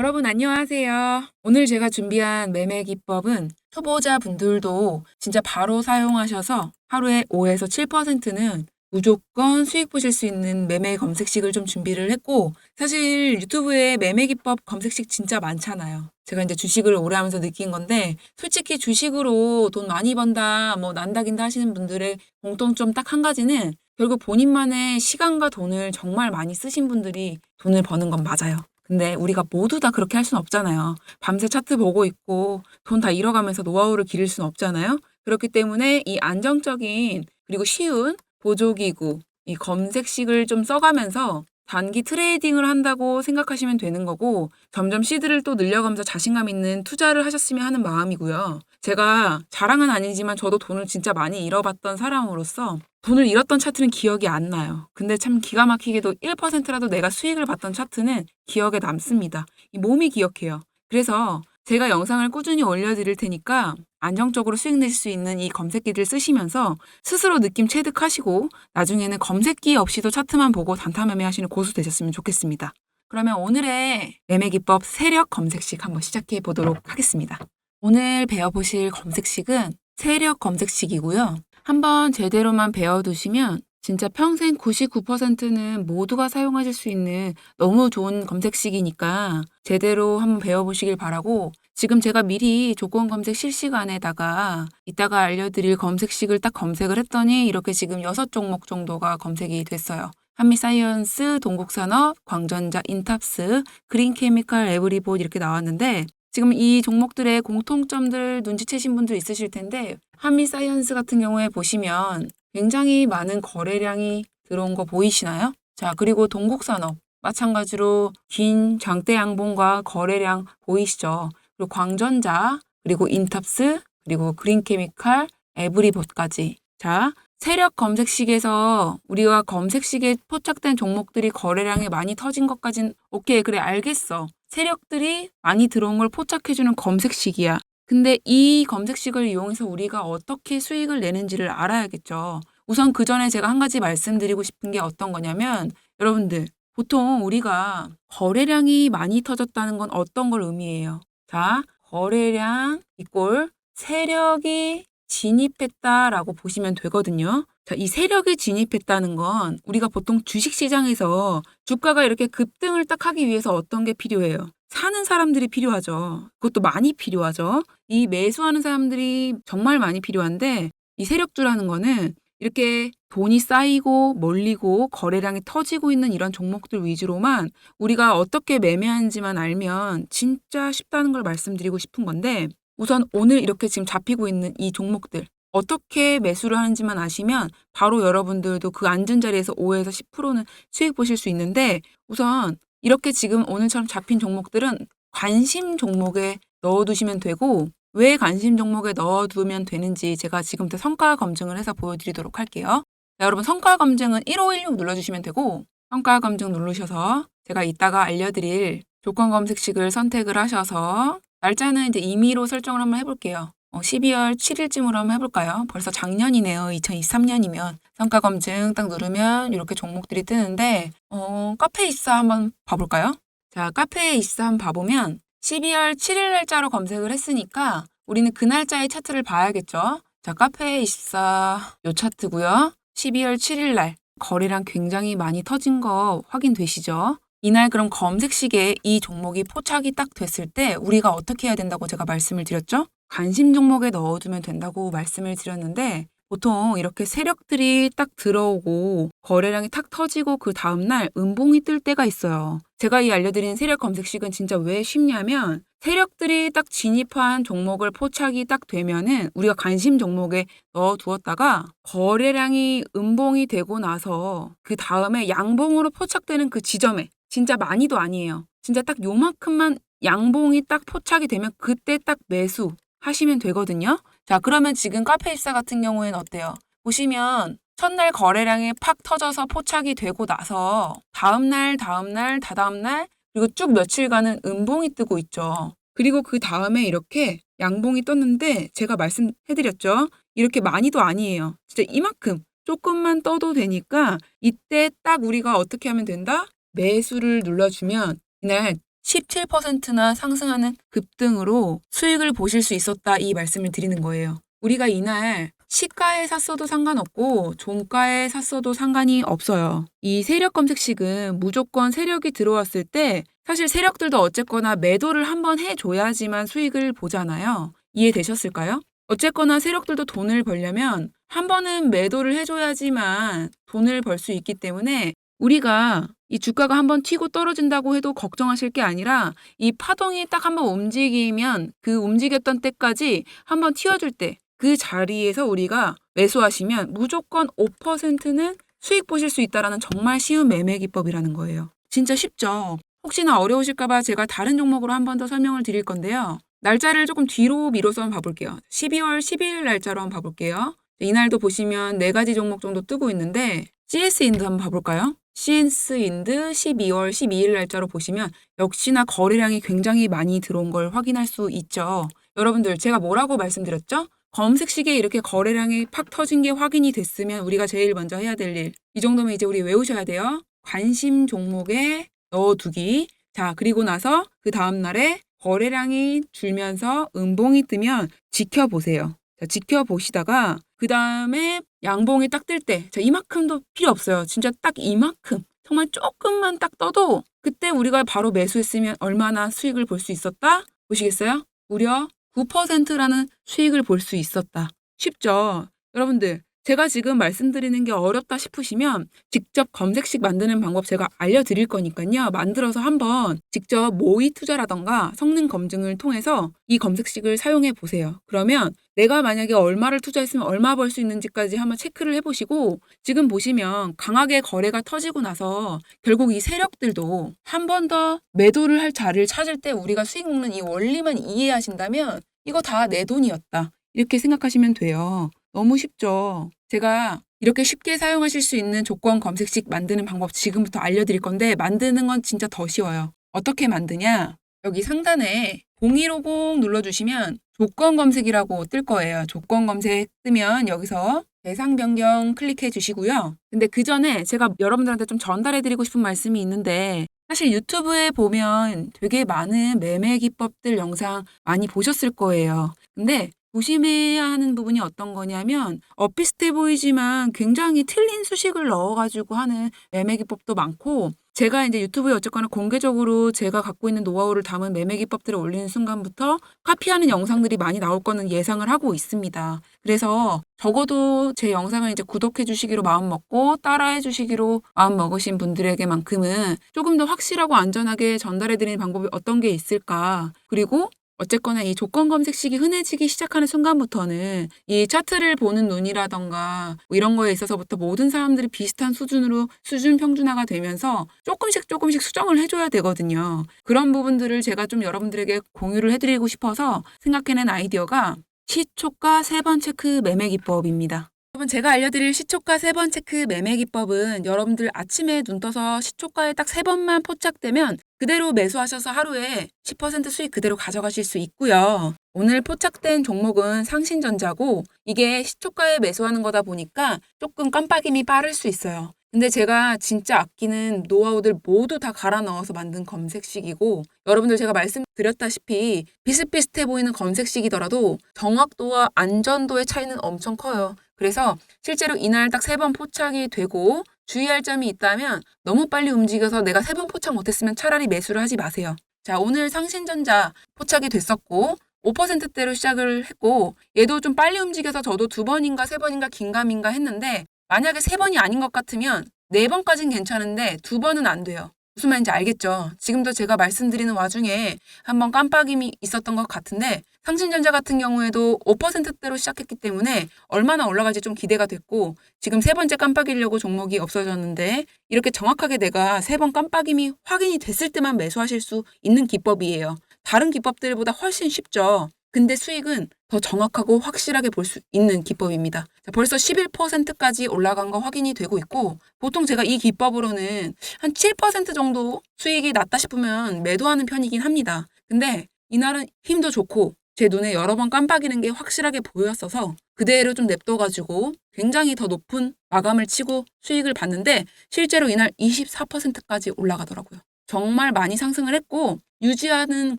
여러분 안녕하세요. 오늘 제가 준비한 매매 기법은 초보자분들도 진짜 바로 사용하셔서 하루에 5에서 7%는 무조건 수익 보실 수 있는 매매 검색식을 좀 준비를 했고 사실 유튜브에 매매 기법 검색식 진짜 많잖아요. 제가 이제 주식을 오래 하면서 느낀 건데 솔직히 주식으로 돈 많이 번다, 뭐 난다 긴다 하시는 분들의 공통점 딱 한 가지는 결국 본인만의 시간과 돈을 정말 많이 쓰신 분들이 돈을 버는 건 맞아요. 근데 우리가 모두 다 그렇게 할 수는 없잖아요. 밤새 차트 보고 있고 돈 다 잃어가면서 노하우를 기를 수는 없잖아요. 그렇기 때문에 이 안정적인 그리고 쉬운 보조기구, 이 검색식을 좀 써가면서 단기 트레이딩을 한다고 생각하시면 되는 거고 점점 시드를 또 늘려가면서 자신감 있는 투자를 하셨으면 하는 마음이고요. 제가 자랑은 아니지만 저도 돈을 진짜 많이 잃어봤던 사람으로서 돈을 잃었던 차트는 기억이 안 나요. 근데 참 기가 막히게도 1%라도 내가 수익을 봤던 차트는 기억에 남습니다. 이 몸이 기억해요. 그래서 제가 영상을 꾸준히 올려드릴 테니까 안정적으로 수익 내실 수 있는 이 검색기를 쓰시면서 스스로 느낌 체득하시고 나중에는 검색기 없이도 차트만 보고 단타 매매하시는 고수 되셨으면 좋겠습니다. 그러면 오늘의 매매 기법 세력 검색식 한번 시작해 보도록 하겠습니다. 오늘 배워보실 검색식은 세력 검색식이고요. 한번 제대로만 배워두시면 진짜 평생 99%는 모두가 사용하실 수 있는 너무 좋은 검색식이니까 제대로 한번 배워보시길 바라고 지금 제가 미리 조건 검색 실시간에다가 이따가 알려드릴 검색식을 딱 검색을 했더니 이렇게 지금 여섯 종목 정도가 검색이 됐어요. 한미사이언스, 동국산업, 광전자, 인탑스, 그린케미칼, 에브리봇 이렇게 나왔는데 지금 이 종목들의 공통점들 눈치채신 분들 있으실 텐데 한미 사이언스 같은 경우에 보시면 굉장히 많은 거래량이 들어온 거 보이시나요? 자, 그리고 동국산업 마찬가지로 긴 장대 양봉과 거래량 보이시죠? 그리고 광전자, 그리고 인탑스, 그리고 그린케미칼, 에브리봇까지. 자, 세력 검색식에서 우리가 검색식에 포착된 종목들이 거래량이 많이 터진 것까진 오케이, 그래, 알겠어. 세력들이 많이 들어온 걸 포착해주는 검색식이야. 근데 이 검색식을 이용해서 우리가 어떻게 수익을 내는지를 알아야겠죠. 우선 그 전에 제가 한 가지 말씀드리고 싶은 게 어떤 거냐면 여러분들 보통 우리가 거래량이 많이 터졌다는 건 어떤 걸 의미해요? 자, 거래량 이꼴 세력이 진입했다라고 보시면 되거든요. 자, 이 세력이 진입했다는 건 우리가 보통 주식 시장에서 주가가 이렇게 급등을 딱 하기 위해서 어떤 게 필요해요? 사는 사람들이 필요하죠. 그것도 많이 필요하죠. 이 매수하는 사람들이 정말 많이 필요한데 이 세력주라는 거는 이렇게 돈이 쌓이고 몰리고 거래량이 터지고 있는 이런 종목들 위주로만 우리가 어떻게 매매하는지만 알면 진짜 쉽다는 걸 말씀드리고 싶은 건데 우선 오늘 이렇게 지금 잡히고 있는 이 종목들 어떻게 매수를 하는지만 아시면 바로 여러분들도 그 앉은 자리에서 5에서 10%는 수익 보실 수 있는데 우선 이렇게 지금 오늘처럼 잡힌 종목들은 관심 종목에 넣어두시면 되고 왜 관심 종목에 넣어두면 되는지 제가 지금부터 성과 검증을 해서 보여드리도록 할게요. 자, 여러분 성과 검증은 1516 눌러주시면 되고 성과 검증 누르셔서 제가 이따가 알려드릴 조건 검색식을 선택을 하셔서 날짜는 이제 임의로 설정을 한번 해볼게요. 어, 12월 7일쯤으로 한번 해볼까요? 벌써 작년이네요. 2023년이면. 성과 검증 딱 누르면 이렇게 종목들이 뜨는데, 어, 카페 24 한번 봐볼까요? 자, 카페 24 한번 봐보면 12월 7일 날짜로 검색을 했으니까 우리는 그 날짜의 차트를 봐야겠죠? 자, 카페 24 요 차트고요. 12월 7일 날 거래량 굉장히 많이 터진 거 확인되시죠? 이날 그럼 검색식에 이 종목이 포착이 딱 됐을 때 우리가 어떻게 해야 된다고 제가 말씀을 드렸죠? 관심 종목에 넣어두면 된다고 말씀을 드렸는데 보통 이렇게 세력들이 딱 들어오고 거래량이 탁 터지고 그 다음날 음봉이 뜰 때가 있어요. 제가 이 알려드린 세력 검색식은 진짜 왜 쉽냐면 세력들이 딱 진입한 종목을 포착이 딱 되면은 우리가 관심 종목에 넣어 두었다가 거래량이 음봉이 되고 나서 그 다음에 양봉으로 포착되는 그 지점에 진짜 많이도 아니에요. 진짜 딱 요만큼만 양봉이 딱 포착이 되면 그때 딱 매수 하시면 되거든요. 자, 그러면 지금 카페24 같은 경우에는 어때요? 보시면 첫날 거래량이 팍 터져서 포착이 되고 나서 다음날, 다음날, 다다음날 그리고 쭉 며칠간은 음봉이 뜨고 있죠. 그리고 그 다음에 이렇게 양봉이 떴는데 제가 말씀해드렸죠. 이렇게 많이도 아니에요. 진짜 이만큼 조금만 떠도 되니까 이때 딱 우리가 어떻게 하면 된다? 매수를 눌러주면 이날 17%나 상승하는 급등으로 수익을 보실 수 있었다 이 말씀을 드리는 거예요. 우리가 이날 시가에 샀어도 상관없고 종가에 샀어도 상관이 없어요. 이 세력 검색식은 무조건 세력이 들어왔을 때 사실 세력들도 어쨌거나 매도를 한번 해줘야지만 수익을 보잖아요. 이해되셨을까요? 어쨌거나 세력들도 돈을 벌려면 한 번은 매도를 해줘야지만 돈을 벌 수 있기 때문에 우리가 이 주가가 한번 튀고 떨어진다고 해도 걱정하실 게 아니라 이 파동이 딱 한번 움직이면 그 움직였던 때까지 한번 튀어줄 때 그 자리에서 우리가 매수하시면 무조건 5%는 수익 보실 수 있다라는 정말 쉬운 매매 기법이라는 거예요. 진짜 쉽죠? 혹시나 어려우실까봐 제가 다른 종목으로 한 번 더 설명을 드릴 건데요. 날짜를 조금 뒤로 미뤄서 한번 봐볼게요. 12월 12일 날짜로 한번 봐볼게요. 이날도 보시면 네 가지 종목 정도 뜨고 있는데 CS 인드 한번 봐볼까요? CS 인드 12월 12일 날짜로 보시면 역시나 거래량이 굉장히 많이 들어온 걸 확인할 수 있죠. 여러분들 제가 뭐라고 말씀드렸죠? 검색시계에 이렇게 거래량이 팍 터진 게 확인이 됐으면 우리가 제일 먼저 해야 될 일. 이 정도면 이제 우리 외우셔야 돼요. 관심 종목에 넣어두기. 자, 그리고 나서 그 다음날에 거래량이 줄면서 음봉이 뜨면 지켜보세요. 자, 지켜보시다가 그 다음에 양봉이 딱 뜰 때, 자, 이만큼도 필요 없어요. 진짜 딱 이만큼. 정말 조금만 딱 떠도 그때 우리가 바로 매수했으면 얼마나 수익을 볼 수 있었다? 보시겠어요? 무려 9%라는 수익을 볼 수 있었다. 쉽죠? 여러분들, 제가 지금 말씀드리는 게 어렵다 싶으시면 직접 검색식 만드는 방법 제가 알려드릴 거니까요. 만들어서 한번 직접 모의 투자라던가 성능 검증을 통해서 이 검색식을 사용해 보세요. 그러면 내가 만약에 얼마를 투자했으면 얼마 벌 수 있는지까지 한번 체크를 해보시고 지금 보시면 강하게 거래가 터지고 나서 결국 이 세력들도 한 번 더 매도를 할 자리를 찾을 때 우리가 수익 먹는 이 원리만 이해하신다면 이거 다 내 돈이었다. 이렇게 생각하시면 돼요. 너무 쉽죠. 제가 이렇게 쉽게 사용하실 수 있는 조건 검색식 만드는 방법 지금부터 알려드릴 건데 만드는 건 진짜 더 쉬워요. 어떻게 만드냐? 여기 상단에 0150 눌러주시면 조건 검색이라고 뜰 거예요. 조건 검색 뜨면 여기서 대상 변경 클릭해 주시고요. 근데 그 전에 제가 여러분들한테 좀 전달해 드리고 싶은 말씀이 있는데 사실 유튜브에 보면 되게 많은 매매 기법들 영상 많이 보셨을 거예요. 근데 조심해야 하는 부분이 어떤 거냐면 엇비슷해 보이지만 굉장히 틀린 수식을 넣어가지고 하는 매매 기법도 많고 제가 이제 유튜브에 어쨌거나 공개적으로 제가 갖고 있는 노하우를 담은 매매 기법들을 올리는 순간부터 카피하는 영상들이 많이 나올 거는 예상을 하고 있습니다. 그래서 적어도 제 영상을 이제 구독해 주시기로 마음 먹고 따라해 주시기로 마음 먹으신 분들에게만큼은 조금 더 확실하고 안전하게 전달해 드리는 방법이 어떤 게 있을까? 그리고 어쨌거나 이 조건 검색식이 흔해지기 시작하는 순간부터는 이 차트를 보는 눈이라던가 뭐 이런 거에 있어서부터 모든 사람들이 비슷한 수준으로 수준 평준화가 되면서 조금씩 조금씩 수정을 해줘야 되거든요. 그런 부분들을 제가 좀 여러분들에게 공유를 해드리고 싶어서 생각해낸 아이디어가 시초가 세 번 체크 매매 기법입니다. 여러분 제가 알려드릴 시초가 세 번 체크 매매 기법은 여러분들 아침에 눈 떠서 시초가에 딱 세 번만 포착되면 그대로 매수하셔서 하루에 10% 수익 그대로 가져가실 수 있고요. 오늘 포착된 종목은 상신전자고 이게 시초가에 매수하는 거다 보니까 조금 깜빡임이 빠를 수 있어요. 근데 제가 진짜 아끼는 노하우들 모두 다 갈아 넣어서 만든 검색식이고 여러분들 제가 말씀드렸다시피 비슷비슷해 보이는 검색식이더라도 정확도와 안전도의 차이는 엄청 커요. 그래서 실제로 이날 딱 세 번 포착이 되고 주의할 점이 있다면 너무 빨리 움직여서 내가 세 번 포착 못했으면 차라리 매수를 하지 마세요. 자, 오늘 상신전자 포착이 됐었고 5%대로 시작을 했고 얘도 좀 빨리 움직여서 저도 두 번인가 세 번인가 긴가민가 했는데 만약에 세 번이 아닌 것 같으면 네 번까진 괜찮은데 두 번은 안 돼요. 무슨 말인지 알겠죠? 지금도 제가 말씀드리는 와중에 한번 깜빡임이 있었던 것 같은데 상신전자 같은 경우에도 5%대로 시작했기 때문에 얼마나 올라갈지 좀 기대가 됐고 지금 세 번째 깜빡이려고 종목이 없어졌는데 이렇게 정확하게 내가 세 번 깜빡임이 확인이 됐을 때만 매수하실 수 있는 기법이에요. 다른 기법들보다 훨씬 쉽죠. 근데 수익은 더 정확하고 확실하게 볼 수 있는 기법입니다. 자, 벌써 11%까지 올라간 거 확인이 되고 있고 보통 제가 이 기법으로는 한 7% 정도 수익이 났다 싶으면 매도하는 편이긴 합니다. 근데 이날은 힘도 좋고 제 눈에 여러 번 깜빡이는 게 확실하게 보였어서 그대로 좀 냅둬가지고 굉장히 더 높은 마감을 치고 수익을 봤는데 실제로 이날 24%까지 올라가더라고요. 정말 많이 상승을 했고 유지하는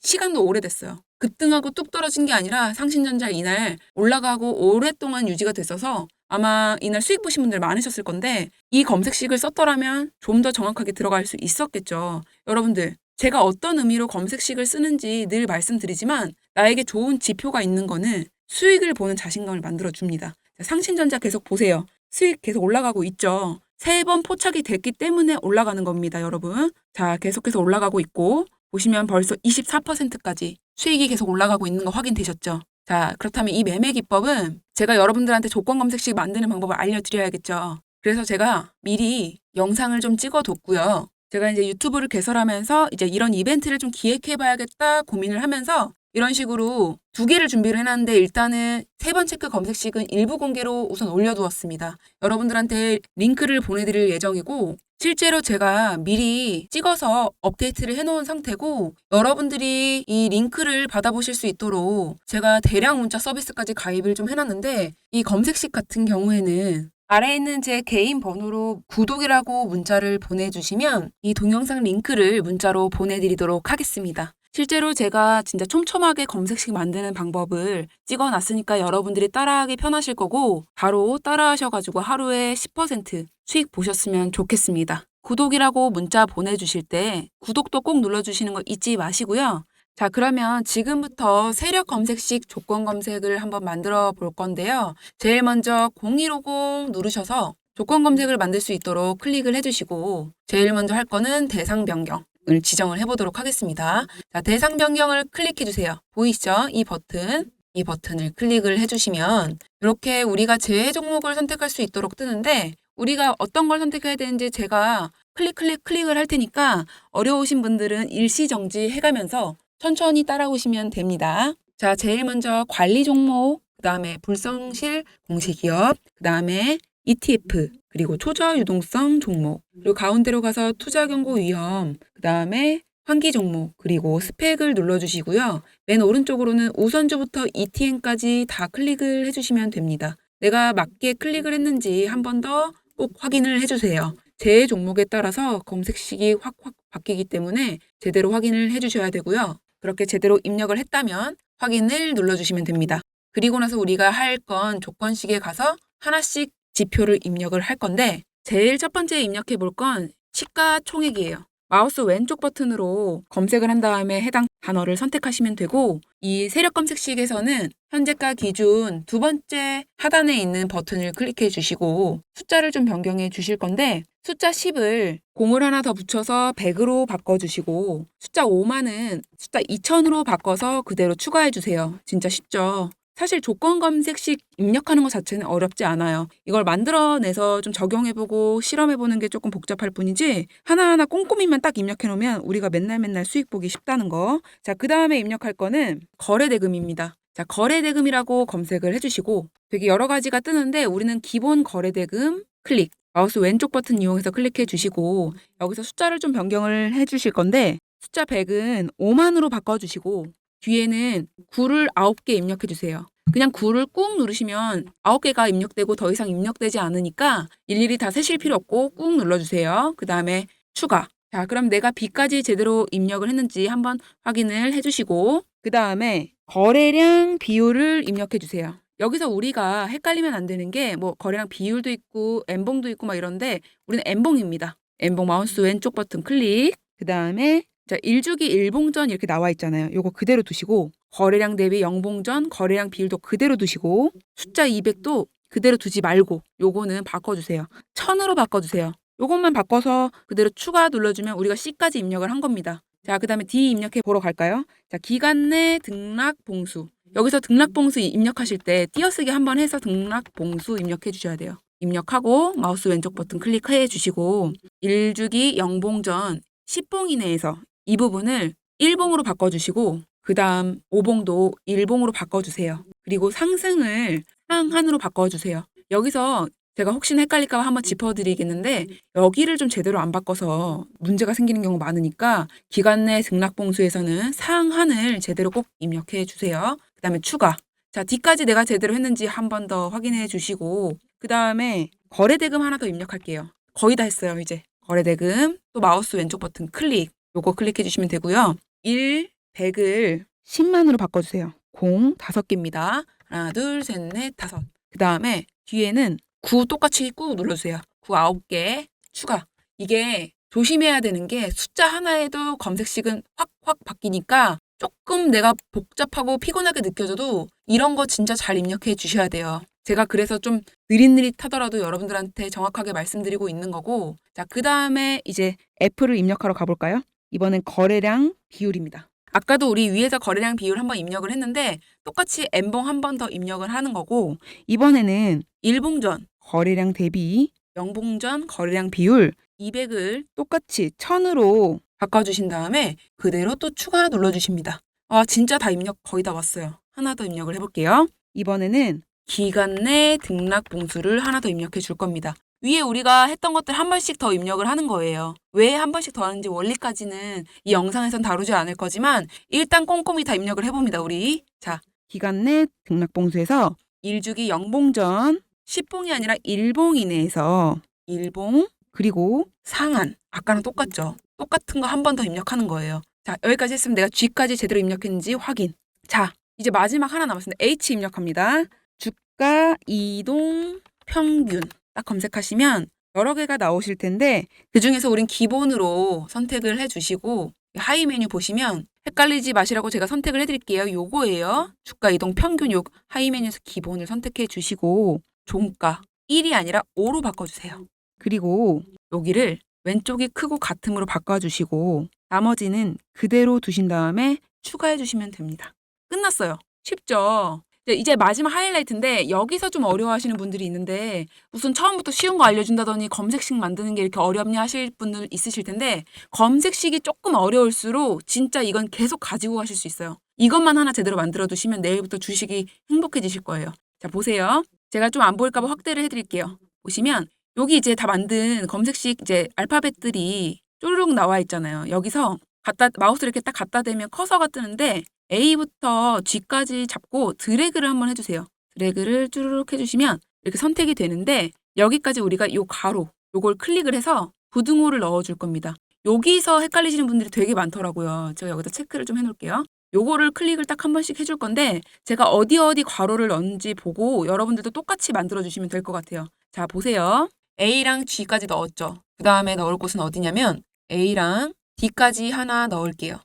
시간도 오래됐어요. 급등하고 뚝 떨어진 게 아니라 상신전자 이날 올라가고 오랫동안 유지가 됐어서 아마 이날 수익 보신 분들 많으셨을 건데 이 검색식을 썼더라면 좀 더 정확하게 들어갈 수 있었겠죠. 여러분들 제가 어떤 의미로 검색식을 쓰는지 늘 말씀드리지만 나에게 좋은 지표가 있는 거는 수익을 보는 자신감을 만들어 줍니다. 상신전자 계속 보세요. 수익 계속 올라가고 있죠. 세 번 포착이 됐기 때문에 올라가는 겁니다, 여러분. 자, 계속해서 올라가고 있고 보시면 벌써 24%까지 수익이 계속 올라가고 있는 거 확인되셨죠? 자, 그렇다면 이 매매 기법은 제가 여러분들한테 조건 검색식 만드는 방법을 알려드려야겠죠. 그래서 제가 미리 영상을 좀 찍어뒀고요. 제가 이제 유튜브를 개설하면서 이제 이런 이벤트를 좀 기획해봐야겠다 고민을 하면서 이런 식으로 두 개를 준비를 해놨는데 일단은 세 번 체크 검색식은 일부 공개로 우선 올려두었습니다. 여러분들한테 링크를 보내드릴 예정이고 실제로 제가 미리 찍어서 업데이트를 해놓은 상태고 여러분들이 이 링크를 받아보실 수 있도록 제가 대량 문자 서비스까지 가입을 좀 해놨는데 이 검색식 같은 경우에는 아래에 있는 제 개인 번호로 구독이라고 문자를 보내주시면 이 동영상 링크를 문자로 보내드리도록 하겠습니다. 실제로 제가 진짜 촘촘하게 검색식 만드는 방법을 찍어 놨으니까 여러분들이 따라하기 편하실 거고 바로 따라하셔가지고 하루에 10% 수익 보셨으면 좋겠습니다. 구독이라고 문자 보내주실 때 구독도 꼭 눌러주시는 거 잊지 마시고요. 자, 그러면 지금부터 세력 검색식 조건 검색을 한번 만들어 볼 건데요. 제일 먼저 0150 누르셔서 조건 검색을 만들 수 있도록 클릭을 해주시고 제일 먼저 할 거는 대상 변경. 을 지정을 해보도록 하겠습니다. 자, 대상 변경을 클릭해 주세요. 보이시죠? 이 버튼. 이 버튼을 클릭을 해주시면 이렇게 우리가 제 종목을 선택할 수 있도록 뜨는데 우리가 어떤 걸 선택해야 되는지 제가 클릭 클릭 클릭을 할 테니까 어려우신 분들은 일시 정지 해가면서 천천히 따라오시면 됩니다. 자, 제일 먼저 관리 종목, 그 다음에 불성실 공시기업, 그 다음에 ETF, 그리고 초저 유동성 종목, 그리고 가운데로 가서 투자 경고 위험, 그 다음에 환기 종목, 그리고 스펙을 눌러주시고요. 맨 오른쪽으로는 우선주부터 ETN까지 다 클릭을 해주시면 됩니다. 내가 맞게 클릭을 했는지 한 번 더 꼭 확인을 해주세요. 제 종목에 따라서 검색식이 확확 바뀌기 때문에 제대로 확인을 해주셔야 되고요. 그렇게 제대로 입력을 했다면 확인을 눌러주시면 됩니다. 그리고 나서 우리가 할 건 조건식에 가서 하나씩 지표를 입력을 할 건데 제일 첫 번째 입력해 볼 건 시가총액이에요. 마우스 왼쪽 버튼으로 검색을 한 다음에 해당 단어를 선택하시면 되고 이 세력 검색식에서는 현재가 기준 두 번째 하단에 있는 버튼을 클릭해 주시고 숫자를 좀 변경해 주실 건데 숫자 10을 공을 하나 더 붙여서 100으로 바꿔 주시고 숫자 5만은 숫자 2000으로 바꿔서 그대로 추가해 주세요. 진짜 쉽죠? 사실 조건 검색식 입력하는 것 자체는 어렵지 않아요. 이걸 만들어내서 좀 적용해보고 실험해보는 게 조금 복잡할 뿐이지 하나하나 꼼꼼히만 딱 입력해놓으면 우리가 맨날 맨날 수익 보기 쉽다는 거. 자, 그 다음에 입력할 거는 거래대금입니다. 자, 거래대금이라고 검색을 해주시고 되게 여러 가지가 뜨는데 우리는 기본 거래대금 클릭. 마우스 왼쪽 버튼 이용해서 클릭해 주시고 여기서 숫자를 좀 변경을 해 주실 건데 숫자 100은 5만으로 바꿔 주시고 뒤에는 9를 9개 입력해 주세요. 그냥 9를 꾹 누르시면 9개가 입력되고 더 이상 입력되지 않으니까 일일이 다 세실 필요 없고 꾹 눌러주세요. 그 다음에 추가. 자, 그럼 내가 B까지 제대로 입력을 했는지 한번 확인을 해주시고 그 다음에 거래량 비율을 입력해 주세요. 여기서 우리가 헷갈리면 안 되는 게 뭐 거래량 비율도 있고 엠봉도 있고 막 이런데 우리는 엠봉입니다. 엠봉 마우스 왼쪽 버튼 클릭. 그 다음에 자, 1주기 1봉전 이렇게 나와 있잖아요. 요거 그대로 두시고 거래량 대비 영봉전 거래량 비율도 그대로 두시고 숫자 200도 그대로 두지 말고 요거는 바꿔주세요. 1000으로 바꿔주세요. 요것만 바꿔서 그대로 추가 눌러주면 우리가 C까지 입력을 한 겁니다. 자, 그 다음에 D 입력해 보러 갈까요? 자, 기간 내 등락 봉수. 여기서 등락 봉수 입력하실 때 띄어쓰기 한번 해서 등락 봉수 입력해 주셔야 돼요. 입력하고 마우스 왼쪽 버튼 클릭해 주시고 1주기 영봉전 10봉 이내에서 이 부분을 1봉으로 바꿔주시고 그 다음 5봉도 1봉으로 바꿔주세요. 그리고 상승을 상한으로 바꿔주세요. 여기서 제가 혹시나 헷갈릴까 봐 한번 짚어드리겠는데 여기를 좀 제대로 안 바꿔서 문제가 생기는 경우 많으니까 기간 내 등락봉수에서는 상한을 제대로 꼭 입력해 주세요. 그 다음에 추가. 자, 뒤까지 내가 제대로 했는지 한 번 더 확인해 주시고 그 다음에 거래대금 하나 더 입력할게요. 거의 다 했어요, 이제. 거래대금 또 마우스 왼쪽 버튼 클릭. 요거 클릭해 주시면 되고요. 1, 100을 10만으로 바꿔주세요. 0, 5개입니다. 하나, 둘, 셋, 넷, 다섯. 그 다음에 뒤에는 9 똑같이 꾹 눌러주세요. 9 9개 추가. 이게 조심해야 되는 게 숫자 하나에도 검색식은 확확 바뀌니까 조금 내가 복잡하고 피곤하게 느껴져도 이런 거 진짜 잘 입력해 주셔야 돼요. 제가 그래서 좀 느릿느릿하더라도 여러분들한테 정확하게 말씀드리고 있는 거고 자, 그 다음에 이제 F를 입력하러 가볼까요? 이번엔 거래량 비율입니다. 아까도 우리 위에서 거래량 비율 한번 입력을 했는데 똑같이 N봉 한 번 더 입력을 하는 거고 이번에는 일봉전 거래량 대비 영봉전 거래량 비율 200을 똑같이 1000으로 바꿔주신 다음에 그대로 또 추가 눌러주십니다. 아 진짜 다 입력 거의 다 왔어요. 하나 더 입력을 해볼게요. 이번에는 기간 내 등락 봉수를 하나 더 입력해 줄 겁니다. 위에 우리가 했던 것들 한 번씩 더 입력을 하는 거예요. 왜 한 번씩 더 하는지 원리까지는 이 영상에선 다루지 않을 거지만 일단 꼼꼼히 다 입력을 해봅니다. 우리 자 기간 내 등락 봉수에서 1주기 0봉전 10봉이 아니라 1봉 이내에서 1봉 그리고 상한 아까랑 똑같죠. 똑같은 거 한 번 더 입력하는 거예요. 자 여기까지 했으면 내가 G까지 제대로 입력했는지 확인. 자 이제 마지막 하나 남았습니다. H 입력합니다. 주가 이동 평균 딱 검색하시면 여러 개가 나오실 텐데 그 중에서 우린 기본으로 선택을 해주시고 하이 메뉴 보시면 헷갈리지 마시라고 제가 선택을 해드릴게요. 요거예요. 주가 이동 평균 요 하이 메뉴에서 기본을 선택해 주시고 종가 1이 아니라 5로 바꿔주세요. 그리고 여기를 왼쪽이 크고 같음으로 바꿔주시고 나머지는 그대로 두신 다음에 추가해 주시면 됩니다. 끝났어요. 쉽죠? 이제- 마지막 하이라이트인데 여기서 좀 어려워하시는 분들이 있는데 무슨 처음부터 쉬운 거 알려준다더니 검색식 만드는 게 이렇게 어렵냐 하실 분들 있으실 텐데 검색식이 조금 어려울수록 진짜 이건 계속 가지고 가실 수 있어요. 이것만 하나 제대로 만들어 두시면 내일부터 주식이 행복해지실 거예요. 자 보세요. 제가 좀 안 보일까봐 확대를 해드릴게요. 보시면 여기 이제 다 만든 검색식 이제 알파벳들이 쪼르륵 나와 있잖아요. 여기서 갖다 마우스를 이렇게 딱 갖다 대면 커서가 뜨는데 A부터 G까지 잡고 드래그를 한번 해주세요. 드래그를 쭈르륵 해주시면 이렇게 선택이 되는데 여기까지 우리가 요 가로 요걸 클릭을 해서 부등호를 넣어줄 겁니다. 여기서 헷갈리시는 분들이 되게 많더라고요. 제가 여기다 체크를 좀 해놓을게요. 요거를 클릭을 딱 한 번씩 해줄 건데 제가 어디 어디 괄호를 넣는지 보고 여러분들도 똑같이 만들어 주시면 될 것 같아요. 자 보세요. A랑 G까지 넣었죠. 그 다음에 넣을 곳은 어디냐면 A랑 D까지 하나 넣을게요.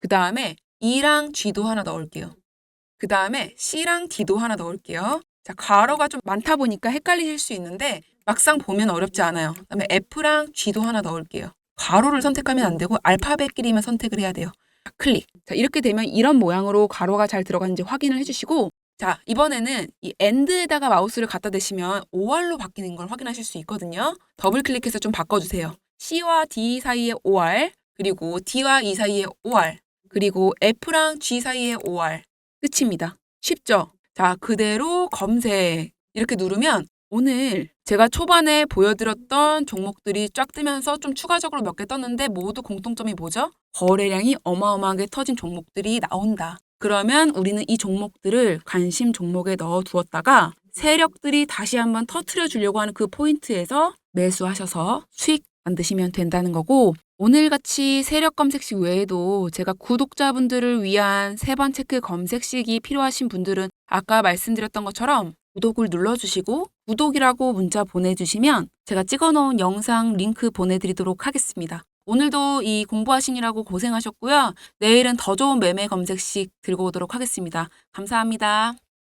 그 다음에 E랑 G도 하나 넣을게요. 그 다음에 C랑 D도 하나 넣을게요. 자, 괄호가 좀 많다 보니까 헷갈리실 수 있는데 막상 보면 어렵지 않아요. 그 다음에 F랑 G도 하나 넣을게요. 괄호를 선택하면 안 되고 알파벳끼리만 선택을 해야 돼요. 자, 클릭. 자, 이렇게 되면 이런 모양으로 괄호가 잘 들어가는지 확인을 해주시고 자, 이번에는 이 end에다가 마우스를 갖다 대시면 OR로 바뀌는 걸 확인하실 수 있거든요. 더블 클릭해서 좀 바꿔주세요. C와 D 사이의 OR, 그리고 D와 E 사이의 OR, 그리고 F랑 G 사이의 OR. 끝입니다. 쉽죠? 자, 그대로 검색. 이렇게 누르면 오늘 제가 초반에 보여드렸던 종목들이 쫙 뜨면서 좀 추가적으로 몇 개 떴는데 모두 공통점이 뭐죠? 거래량이 어마어마하게 터진 종목들이 나온다. 그러면 우리는 이 종목들을 관심 종목에 넣어 두었다가 세력들이 다시 한번 터트려 주려고 하는 그 포인트에서 매수하셔서 수익 만드시면 된다는 거고 오늘 같이 세력 검색식 외에도 제가 구독자분들을 위한 세번 체크 검색식이 필요하신 분들은 아까 말씀드렸던 것처럼 구독을 눌러주시고 구독이라고 문자 보내주시면 제가 찍어놓은 영상 링크 보내드리도록 하겠습니다. 오늘도 이 공부하시느라고 고생하셨고요. 내일은 더 좋은 매매 검색식 들고 오도록 하겠습니다. 감사합니다.